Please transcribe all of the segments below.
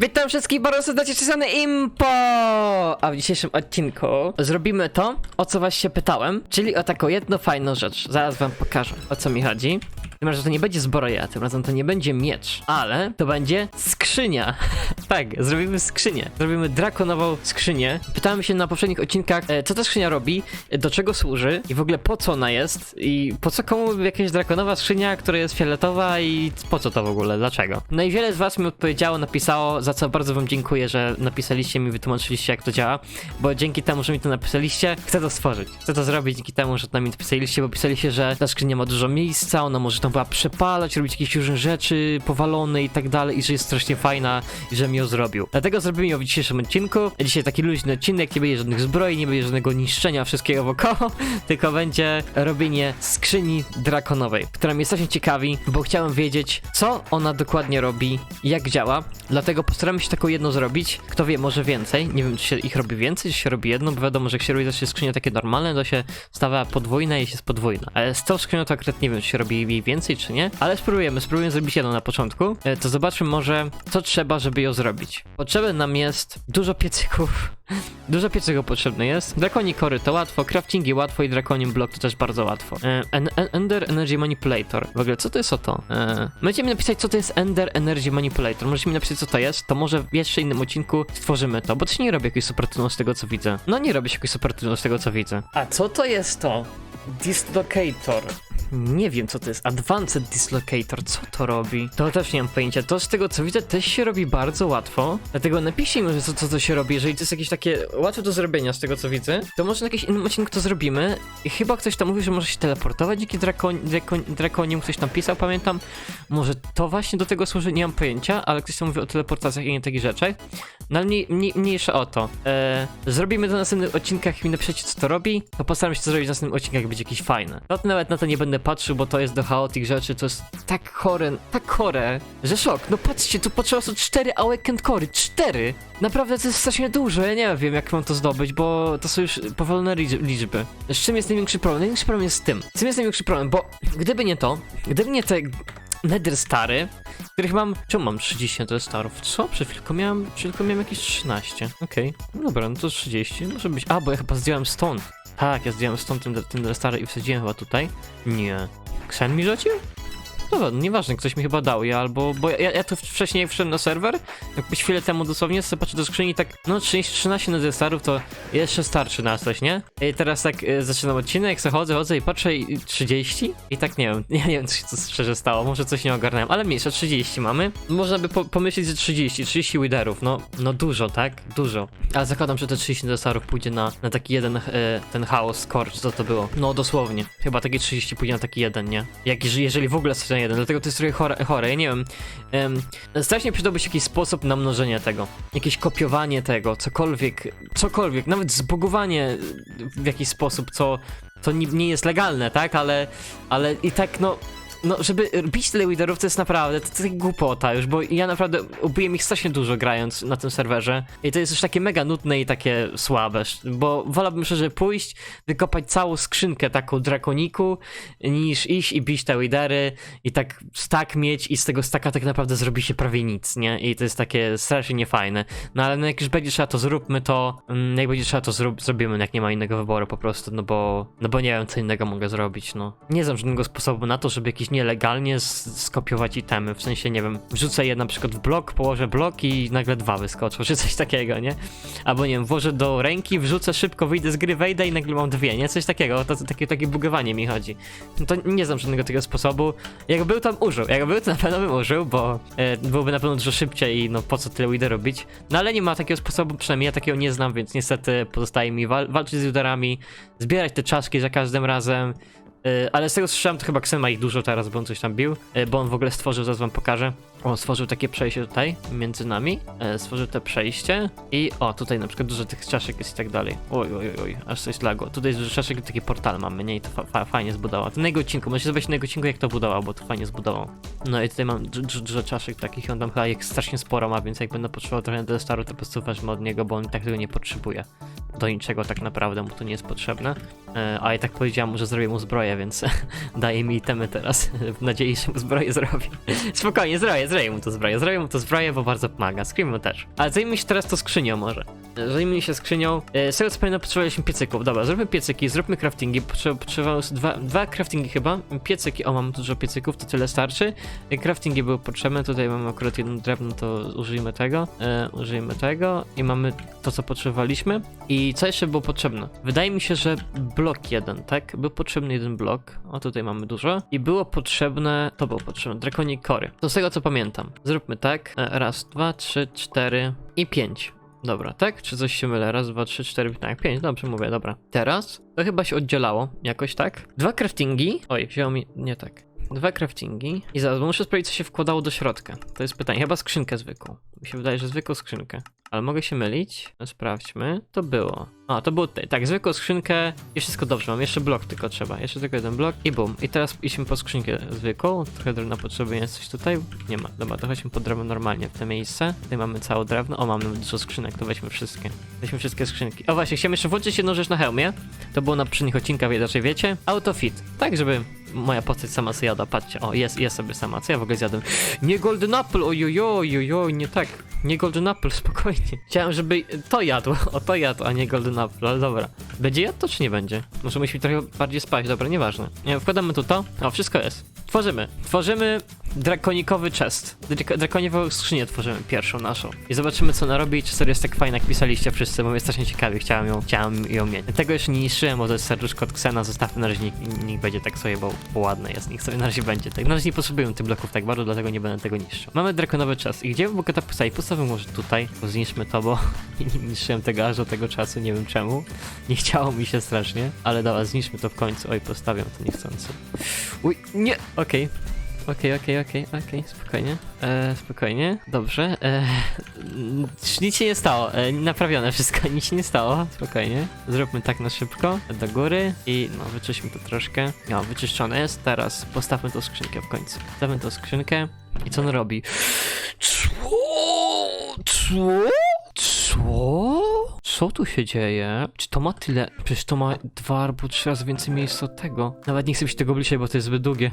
Witam wszystkich bardzo serdecznie, czesany Impo! A w dzisiejszym odcinku zrobimy to, o co was się pytałem, czyli o taką jedną fajną rzecz. Zaraz wam pokażę, o co mi chodzi. Tym razem to nie będzie zbroja, tym razem to nie będzie miecz, ale to będzie skrzynia. tak, zrobimy skrzynię. Zrobimy drakonową skrzynię. Pytałem się na poprzednich odcinkach, e, co ta skrzynia robi, e, do czego służy i w ogóle po co ona jest i po co komu jakaś drakonowa skrzynia, która jest fioletowa i po co to w ogóle, dlaczego. No i wiele z was mi odpowiedziało, napisało, za co bardzo wam dziękuję, że napisaliście mi, wytłumaczyliście jak to działa, bo dzięki temu, że mi to napisaliście, chcę to stworzyć. Chcę to zrobić dzięki temu, że to mi napisaliście, bo pisaliście, że ta skrzynia ma dużo miejsca, ona może tam była przepalać, robić jakieś różne rzeczy powalone i tak dalej i że jest strasznie fajna i że mi ją zrobił. Dlatego zrobimy ją w dzisiejszym odcinku. Dzisiaj taki luźny odcinek, nie będzie żadnych zbroi, nie będzie żadnego niszczenia wszystkiego wokoło, tylko będzie robienie skrzyni drakonowej, która mnie strasznie ciekawi, bo chciałem wiedzieć, co ona dokładnie robi, jak działa. Dlatego postaramy się taką jedną zrobić. Kto wie, może więcej. Nie wiem, czy się ich robi więcej, czy się robi jedno, bo wiadomo, że jak się robi też skrzynie takie normalne, to się stawia podwójna i jest podwójna. Ale z tą skrzynią to akurat nie wiem, czy się robi jej więcej, czy nie. Ale spróbujemy, spróbujemy zrobić jedną na początku. E, To zobaczmy może, co trzeba, żeby ją zrobić. Potrzebne nam jest dużo piecyków. Dużo piecyków potrzebne jest. Draconi kory to łatwo, craftingi łatwo i Draconium block to też bardzo łatwo. E, en, en, Ender Energy Manipulator. W ogóle, co to jest o to? E, mi napisać, co to jest Ender Energy Manipulator. Możecie mi napisać, co to jest, to może w jeszcze innym odcinku stworzymy to, bo się nie robi jakoś super z tego, co widzę. No nie robi się jakoś super z tego, co widzę. A co to jest to? Dislocator. Nie wiem, co to jest. Advanced Dislocator. Co to robi? To też nie mam pojęcia. To z tego, co widzę, też się robi bardzo łatwo. Dlatego napiszcie mi, co, co to się robi. Jeżeli to jest jakieś takie łatwe do zrobienia, z tego, co widzę, to może na jakiś innym odcinku to zrobimy. I chyba ktoś tam mówił, że może się teleportować dzięki drakon, drakon, Drakonium. Ktoś tam pisał, pamiętam. Może to właśnie do tego służy, nie mam pojęcia, ale ktoś tam mówi o teleportacjach i nie takich rzeczach. No ale mniej, mniej, mniejsza o to. Eee, zrobimy to na następnych odcinkach, mi napiszecie, co to robi, to postaram się to zrobić w następnym odcinkach, jak będzie jakiś fajny. No to nawet na to nie będę patrzył, bo to jest do chaotic rzeczy, to jest tak chore, tak chore, że szok. No patrzcie, tu potrzeba są cztery awakened cory, cztery! Naprawdę to jest strasznie dużo, ja nie wiem, jak mam to zdobyć, bo to są już powolone liczb- liczby. Z czym jest największy problem? Największy problem jest z tym. Z czym jest największy problem? Bo gdyby nie to, gdyby nie te Nether Stary, których mam. Czemu mam 30 Nether Starów? Co? Przed chwilką miałem. Przed chwilką miałem jakieś 13. Okej. No dobra, no to 30. Może być. A, bo ja chyba zdjąłem stąd. Tak, ja zdjąłem stąd ten, ten Stary i wsadziłem chyba tutaj. Nie. Ksen mi rzucił? Dobra, no nieważne, ktoś mi chyba dał, ja albo, bo ja, ja tu wcześniej jak wszedłem na serwer, jakbyś chwilę temu dosłownie sobie patrzę do skrzyni i tak, no 30, 13 Nether Starów to jeszcze starczy na coś, nie? I teraz tak e, zaczynam odcinek, sobie chodzę, chodzę i patrzę i 30 i tak nie wiem, nie, nie wiem co się co szczerze stało, może coś nie ogarnąłem, ale mniejsza 30 mamy. Można by po, pomyśleć, że 30, 30 widerów, no, no dużo, tak? Dużo. Ale zakładam, że te 30 Nether Starów pójdzie na, na taki jeden, e, ten chaos, scorch, co to było. No dosłownie, chyba takie 30 pójdzie na taki jeden, nie? Jak, jeżeli- w ogóle jest na jeden, dlatego to jest trochę chore, chore ja nie wiem. Em, strasznie przydałby się jakiś sposób na mnożenie tego. Jakieś kopiowanie tego, cokolwiek, cokolwiek, nawet zbugowanie w jakiś sposób, co, co nie, nie jest legalne, tak? Ale, ale i tak, no, no, żeby bić tyle widerów, to jest naprawdę, to, to tak głupota już, bo ja naprawdę ubiłem ich strasznie dużo grając na tym serwerze i to jest już takie mega nudne i takie słabe, bo wolałbym szczerze pójść, wykopać całą skrzynkę taką drakoniku, niż iść i bić te widery i tak stak mieć i z tego staka tak naprawdę zrobi się prawie nic, nie? I to jest takie strasznie niefajne. No ale no jak już będzie trzeba to zróbmy to, mm, jak będzie trzeba to zrób, zrobimy, jak nie ma innego wyboru po prostu, no bo, no bo nie wiem co innego mogę zrobić, no. Nie znam żadnego sposobu na to, żeby jakiś nielegalnie skopiować itemy, w sensie, nie wiem, wrzucę je na przykład w blok, położę blok i nagle dwa wyskoczą, czy coś takiego, nie? Albo nie wiem, włożę do ręki, wrzucę szybko, wyjdę z gry, wejdę i nagle mam dwie, nie? Coś takiego, to, to takie, takie bugowanie mi chodzi. No to nie znam żadnego takiego sposobu. Jak był tam użył, jak był to na pewno bym użył, bo e, byłoby na pewno dużo szybciej i no po co tyle wider robić. No ale nie ma takiego sposobu, przynajmniej ja takiego nie znam, więc niestety pozostaje mi wal walczyć z widerami, zbierać te czaszki za każdym razem. E, ale z tego słyszałem, to chyba Xen ma ich dużo teraz, bo on coś tam bił, e, bo on w ogóle stworzył, zaraz wam pokażę. On stworzył takie przejście tutaj, między nami, e, stworzył te przejście i o, tutaj na przykład dużo tych czaszek jest i tak dalej. Oj, oj, oj, aż coś lagło. Tutaj jest dużo czaszek i taki portal mamy, nie? I to fa fa fajnie zbudował. To na jego odcinku, możecie zobaczyć na jego odcinku jak to budował, bo to fajnie zbudował. No i tutaj mam du- du- dużo czaszek takich i on tam chyba ich strasznie sporo ma, więc jak będę potrzebował trochę do staru, to po prostu wezmę od niego, bo on i tak tego nie potrzebuje. Do niczego tak naprawdę mu to nie jest potrzebne. E, a ja tak powiedziałem, że zrobię mu zbroję, więc daje mi itemy teraz. W nadziei, że mu zbroję zrobi. Spokojnie, zrobię, zrobię mu to zbroję, zrobię mu to zbroję, bo bardzo pomaga. Screamu też. Ale zajmijmy się teraz to skrzynią może. Zajmijmy się skrzynią. E, Z tego co pamiętam, potrzebowaliśmy piecyków. Dobra, zróbmy piecyki, zróbmy craftingi. Potrze- Potrzebowało z dwa, dwa craftingi chyba. Piecyki, o mam dużo piecyków, to tyle starczy. E, Craftingi były potrzebne, tutaj mamy akurat jedno drewno, to użyjmy tego. E, użyjmy tego i mamy to, co potrzebowaliśmy. I co jeszcze było potrzebne? Wydaje mi się, że blok jeden, tak? Był potrzebny jeden blok. O, tutaj mamy dużo. I było potrzebne, to było potrzebne, Draconic Cory. To z tego, co pamiętam. Zróbmy tak. E, Raz, dwa, trzy, cztery i pięć. Dobra, tak? Czy coś się mylę? Raz, dwa, trzy, cztery, tak, pięć, dobrze mówię, dobra. Teraz to chyba się oddzielało jakoś, tak? Dwa craftingi. Oj, wzięło mi, nie tak. Dwa craftingi. I zaraz, bo muszę sprawdzić, co się wkładało do środka. To jest pytanie. Chyba skrzynkę zwykłą. Mi się wydaje, że zwykłą skrzynkę. Ale mogę się mylić. No, sprawdźmy. To było. A, to było tutaj. Tak, zwykłą skrzynkę. I wszystko dobrze mam. Jeszcze blok tylko trzeba. Jeszcze tylko jeden blok i bum. I teraz idźmy po skrzynkę zwykłą. Trochę drewna potrzebuje coś tutaj. Nie ma. Dobra, to chodźmy po drewno normalnie w to miejsce. Tutaj mamy całe drewno. O, mamy dużo skrzynek, to weźmy wszystkie. Weźmy wszystkie skrzynki. O właśnie, chciałem jeszcze włączyć jedną rzecz na hełmie. To było na poprzednich odcinkach, raczej wiecie. Autofit. Tak, żeby moja postać sama sobie jada. Patrzcie, o, jest, jest sobie sama. Co ja w ogóle zjadłem? Nie Golden Apple, ojojoj, ojoj, nie tak. Nie Golden Apple, spokojnie. Chciałem, żeby to jadło, o to jadł, a nie Golden Apple, ale dobra. Będzie jadł to, czy nie będzie? Może musimy trochę bardziej spać, dobra, nieważne. Nie, wkładamy tu to, o, wszystko jest. Tworzymy. Tworzymy drakonikowy chest. Drak- Drakonikową skrzynię tworzymy, pierwszą naszą. I zobaczymy, co ona robi i czy jest tak fajna, jak pisaliście wszyscy, bo mnie strasznie ciekawi, chciałem ją, chciałem ją mieć. Tego jeszcze nie niszczyłem, bo to jest serduszko od Xena, zostawmy na razie, niech, niech będzie tak sobie, bo, bo ładne jest, niech sobie na razie będzie tak. Na razie nie potrzebuję tych bloków tak bardzo, dlatego nie będę tego niszczył. Mamy drakonowy chest. I gdzie w ogóle to postawić? Może tutaj, bo zniszczmy to, bo niszczyłem tego aż do tego czasu, nie wiem czemu. Nie chciało mi się strasznie, ale dobra, zniszczmy to w końcu. Oj, postawiam to niechcący. Uj, nie! Okej. Okej, okej, okej, okej, spokojnie. E, spokojnie, dobrze. E, nic się nie stało, e, naprawione wszystko, nic się nie stało, spokojnie. Zróbmy tak na szybko, do góry i no, wyczyśmy to troszkę. No, wyczyszczone jest, teraz postawmy tą skrzynkę w końcu. Postawmy tą skrzynkę i co on robi? Co? Co? Co? Tu się dzieje? Czy to ma tyle? Przecież to ma dwa albo trzy razy więcej miejsca od tego. Nawet nie chcę się tego bliżej, bo to jest zbyt długie.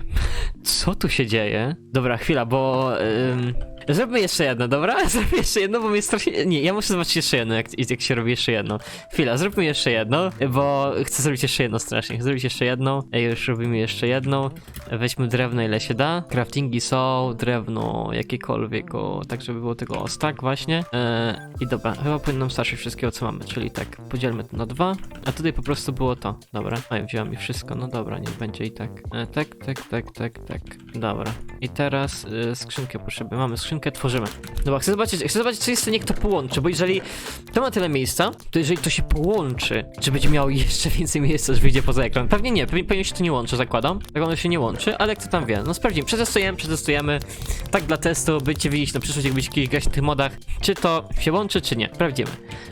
Co tu się dzieje? Dobra, chwila, bo... Ym... Zróbmy jeszcze jedno, dobra? Zróbmy jeszcze jedno, bo mnie strasznie... Nie, ja muszę zobaczyć jeszcze jedno, jak, jak się robi jeszcze jedno. Chwila, zróbmy jeszcze jedno, bo chcę zrobić jeszcze jedno strasznie. Chcę zrobić jeszcze jedno. Ej, już robimy jeszcze jedną. Weźmy drewno ile się da. Craftingi są, drewno jakiekolwiek, o, tak żeby było tego o stack właśnie. E, I dobra, chyba powinno nam starczyć wszystkiego co mamy, czyli tak, podzielmy to na dwa, a tutaj po prostu było to. Dobra, oj, wziąłem mi wszystko, no dobra, niech będzie i tak. E, tak, tak, tak, tak, tak. Dobra. I teraz e, skrzynkę potrzebujemy. Mamy skrzynkę, tworzymy. Dobra, chcę zobaczyć, chcę zobaczyć, co jest niech to połączy, bo jeżeli to ma tyle miejsca, to jeżeli to się połączy, czy będzie miało jeszcze więcej miejsca, że wyjdzie poza ekran? Pewnie nie, pewnie, pewnie się to nie łączy, zakładam. Tak ono się nie łączy, ale kto tam wie. No sprawdzimy, przetestujemy, przetestujemy. Tak dla testu, będziecie widzieć na przyszłość, jak będziecie jakichś tych modach, czy to się łączy, czy nie. Sprawdzimy.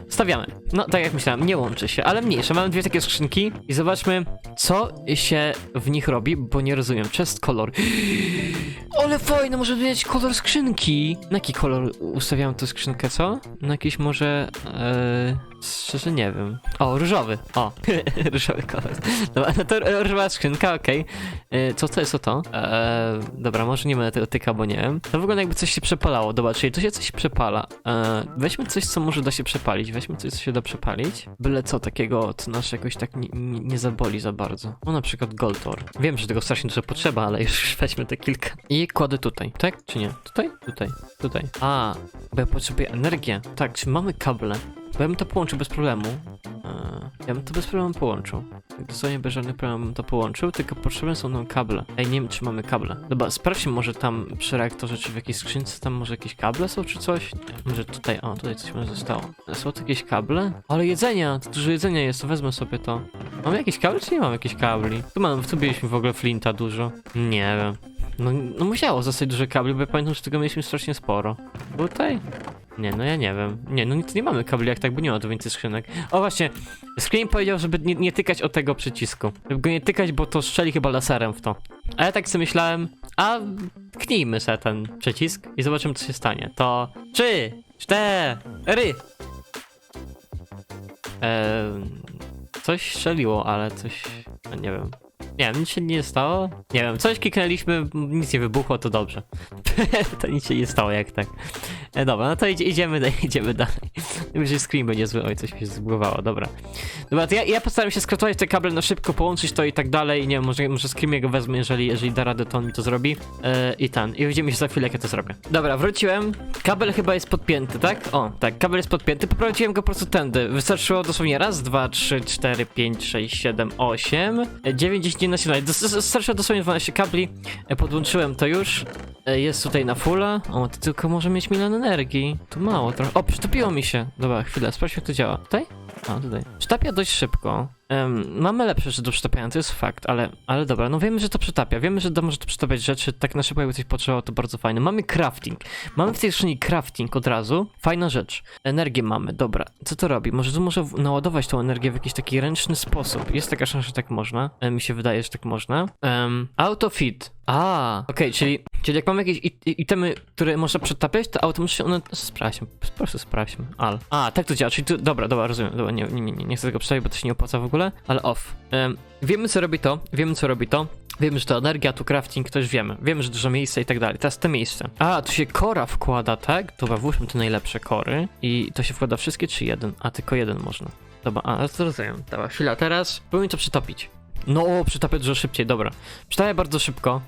Stawiamy. No, tak jak myślałem, nie łączy się, ale mniejsze. Mamy dwie takie skrzynki i zobaczmy, co się w nich robi, bo nie rozumiem. Chest color. Ale fajne, może zmieniać kolor skrzynki. Na jaki kolor ustawiałem tę skrzynkę, co? Na jakiś może... E, szczerze nie wiem. O, różowy. O, różowy kolor. Dobra, no to różowa skrzynka, okej. E, Co to jest o to? E, dobra, może nie będę tego tykał, bo nie wiem. To wygląda jakby coś się przepalało. Dobra, czyli tu się coś przepala. E, weźmy coś, co może da się przepalić. Weźmy coś, co się da przepalić. Byle co takiego, co nas jakoś tak nie, nie, zaboli za bardzo. No na przykład gold ore. Wiem, że tego strasznie dużo potrzeba, ale już weźmy te kilka. I kładę tutaj, tak? Czy nie? Tutaj? Tutaj. Tutaj. A, bo ja potrzebuję energię. Tak, czy mamy kable? Bo ja bym to połączył bez problemu. Eee, ja bym to bez problemu połączył. Tak dosłownie bez żadnych problemów to połączył, tylko potrzebne są nam kable. Ej, nie wiem, czy mamy kable. Dobra, sprawdźmy może tam przy reaktorze, czy w jakiejś skrzynce tam może jakieś kable są, czy coś? Nie. Może tutaj, o, tutaj coś może zostało. Są tu jakieś kable? Ale jedzenia, to dużo jedzenia jest, to wezmę sobie to. Mamy jakieś kable, czy nie mamy jakichś kabli? Tu, mam, tu mieliśmy w ogóle flinta dużo. Nie wiem. No, no musiało zostać dużo kabli, bo ja pamiętam, że tego mieliśmy strasznie sporo. Tutaj? Nie, no ja nie wiem. Nie, no nic nie mamy kabli jak tak, bo nie ma tu więcej skrzynek. O właśnie, Scream powiedział, żeby nie, nie tykać o tego przycisku. Żeby go nie tykać, bo to strzeli chyba laserem w to. A ja tak sobie myślałem, a knijmy sobie ten przycisk i zobaczymy co się stanie. To trzy, cztery. Eee, coś strzeliło, ale coś, no nie wiem. Nie nic się nie stało. Nie wiem, coś kliknęliśmy, nic nie wybuchło, to dobrze. to nic się nie stało, jak tak. E, dobra, no to idzie, idziemy, idziemy dalej. Myślę, screen będzie zły. Oj, coś mi się zbugowało, dobra. Dobra, to ja, postaram się skrótować te kable na szybko, połączyć to i tak dalej. Nie wiem, może, może screen go wezmę, jeżeli, jeżeli da radę, to on mi to zrobi. E, I ten. I widzimy się za chwilę, jak ja to zrobię. Dobra, wróciłem. Kabel chyba jest podpięty, tak? O, tak, kabel jest podpięty. Poprowadziłem go po prostu tędy. Wystarczyło dosłownie raz, dwa, trzy, cztery, pięć, sześć, siedem, osiem, dziewięć, dziesięć, jedenaście, Wystarczyło dosłownie 12 kabli. E, Podłączyłem to już. E, Jest tutaj na fulla. O, to tylko może mieć milion energii. Tu mało trochę. O, przytopiło mi się. Dobra, chwilę, sprawdźmy jak to działa. Tutaj? A, tutaj. Przytapia dość szybko. Em, mamy lepsze rzeczy do przytapiania, to jest fakt, ale, ale dobra, no wiemy, że to przytapia. Wiemy, że to może to przytapiać rzeczy, tak na szybko jakby coś potrzebowało, to bardzo fajne. Mamy crafting. Mamy w tej skrzyni crafting od razu. Fajna rzecz. Energię mamy, dobra. Co to robi? Może tu w- naładować tą energię w jakiś taki ręczny sposób. Jest taka szansa, że tak można. E, mi się wydaje, że tak można. Um, autofit. A, okej, czyli, czyli jak mamy jakieś it- itemy, które można przetapiać, to automatycznie one... Sprawdźmy, po prostu sprawdźmy. Al. A, tak to działa, czyli tu, dobra, dobra, rozumiem. Dobra, nie, nie, nie, chcę tego przestawić, bo to się nie opłaca w ogóle, ale off. Em, wiemy, co robi to, wiemy, co robi to. Wiemy, że to energia, tu crafting, już wiemy. Wiemy, że dużo miejsca i tak dalej. Teraz te miejsce. A, tu się kora wkłada, tak? Dobra, włóżmy te najlepsze kory. I to się wkłada wszystkie, czy jeden? A, tylko jeden można. Dobra, a, to rozumiem. Dobra, chwila, teraz próbujmy to przytopić. No, o, przytapia dużo szybciej, dobra. Przytapia bardzo szybko,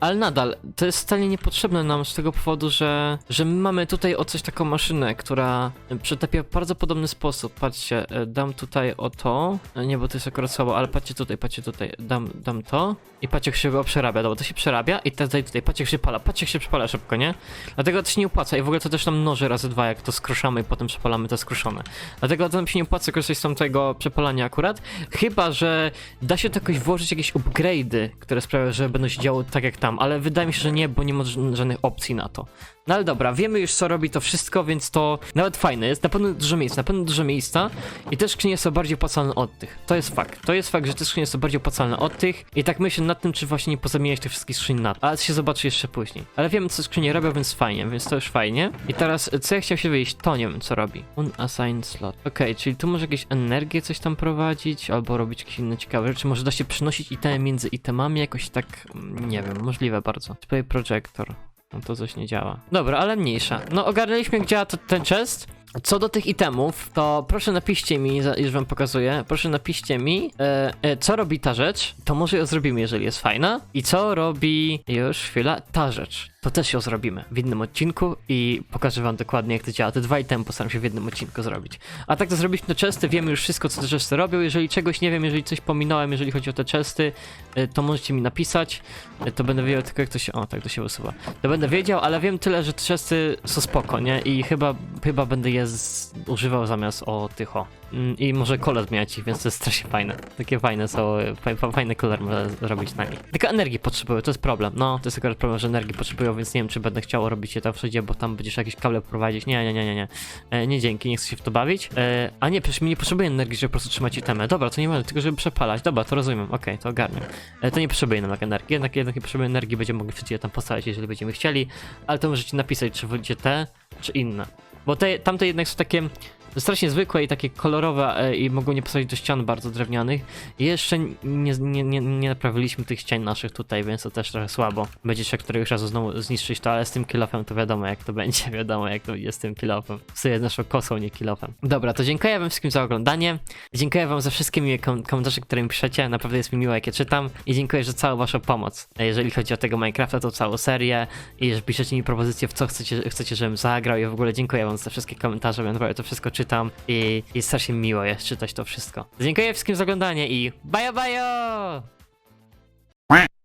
ale nadal to jest wcale niepotrzebne nam z tego powodu, że, że my mamy tutaj o coś taką maszynę, która przytapia w bardzo podobny sposób. Patrzcie, e, dam tutaj o to, e, nie, bo to jest akurat słabo, ale patrzcie tutaj, patrzcie tutaj, dam, dam to i patrzcie jak się go przerabia, dobra, to się przerabia i daj tutaj, patrzcie jak się pala, patrzcie jak się przepala szybko, nie? Dlatego to się nie opłaca i w ogóle to też nam mnoży razy dwa, jak to skruszamy i potem przepalamy to skruszone. Dlatego to nam się nie opłaca korzystać z tamtego przepalania akurat, chyba, że da się to jakoś włożyć jakieś upgrade'y, które sprawiają, że będą się działo tak jak tam, ale wydaje mi się, że nie, bo nie ma ża- żadnych opcji na to. No ale dobra, wiemy już co robi to wszystko, więc to nawet fajne jest, na pewno dużo miejsca, na pewno dużo miejsca i te skrzynie są bardziej opłacalne od tych. To jest fakt, to jest fakt, że te skrzynie są bardziej opłacalne od tych i tak myślę nad tym, czy właśnie nie pozamieniać tych wszystkich skrzyń na to, ale się zobaczy jeszcze później. Ale wiemy co skrzynie robią, więc fajnie, więc to już fajnie. I teraz, co ja chciałem się wyjść, to nie wiem co robi. Unassigned slot. Okej, czyli tu może jakieś energię coś tam prowadzić, albo robić jakieś inne ciekawe rzeczy, może da się przynosić itemy między itemami, jakoś tak, mm, nie wiem, możliwe bardzo. Display projector. No to coś nie działa. Dobra, ale mniejsza. No ogarnęliśmy jak działa ten chest. Co do tych itemów, to proszę napiszcie mi, już wam pokazuję, proszę napiszcie mi, e, e, co robi ta rzecz, to może ją zrobimy, jeżeli jest fajna. I co robi, już chwila, ta rzecz. To też ją zrobimy w innym odcinku i pokażę wam dokładnie jak to działa. Te dwa itemy postaram się w jednym odcinku zrobić. A tak to zrobiliśmy te chesty, wiemy już wszystko co te chesty robią. Jeżeli czegoś nie wiem, jeżeli coś pominąłem, jeżeli chodzi o te chesty, e, to możecie mi napisać. E, To będę wiedział tylko jak to się, o tak to się usuwa. To będę wiedział, ale wiem tyle, że te chesty są spoko, nie? I chyba, chyba będę je z, używał zamiast o tych o. Mm, I może kolor zmieniać ich, więc to jest strasznie fajne. Takie fajne są, fa- fa- fajny kolor można zrobić na nich. Tylko energii potrzebują, to jest problem. No, to jest akurat problem, że energii potrzebują, więc nie wiem, czy będę chciał robić je tam wszędzie, bo tam będziesz jakieś kable prowadzić. Nie, nie, nie, nie, nie. E, nie dzięki, nie chcę się w to bawić. E, a nie, przecież mi nie potrzebuję energii, żeby po prostu trzymać itemy. Dobra, to nie będę, tylko żeby przepalać. Dobra, to rozumiem, okej, to ogarniam. E, to nie potrzebuje nam energii, jednak, jednak nie potrzebuje energii, będziemy mogli wszędzie tam postawić, jeżeli będziemy chcieli, ale to możecie napisać, czy wolicie te, czy inne. Bo te, tamte jednak są takie strasznie zwykłe i takie kolorowe e, i mogą nie pasować do ścian bardzo drewnianych. Jeszcze nie, nie, nie, nie naprawiliśmy tych ścian naszych tutaj, więc to też trochę słabo. Będzie trzeba któregoś razu znowu zniszczyć to, ale z tym kilofem to wiadomo jak to będzie, wiadomo jak to jest z tym kilofem. W sumie naszą kosą, nie kilofem. Dobra, to dziękuję wam wszystkim za oglądanie. Dziękuję wam za wszystkie miłe kom komentarze, które mi piszecie. Naprawdę jest mi miło, jak je czytam. I dziękuję za całą waszą pomoc. E, Jeżeli chodzi o tego Minecrafta, to całą serię. I że piszecie mi propozycje, w co chcecie, chcecie żebym zagrał. I w ogóle dziękuję wam za wszystkie komentarze, bo naprawdę to wszystko. I, i strasznie miło jest czytać to wszystko. Dziękuję wszystkim za oglądanie i bye bye!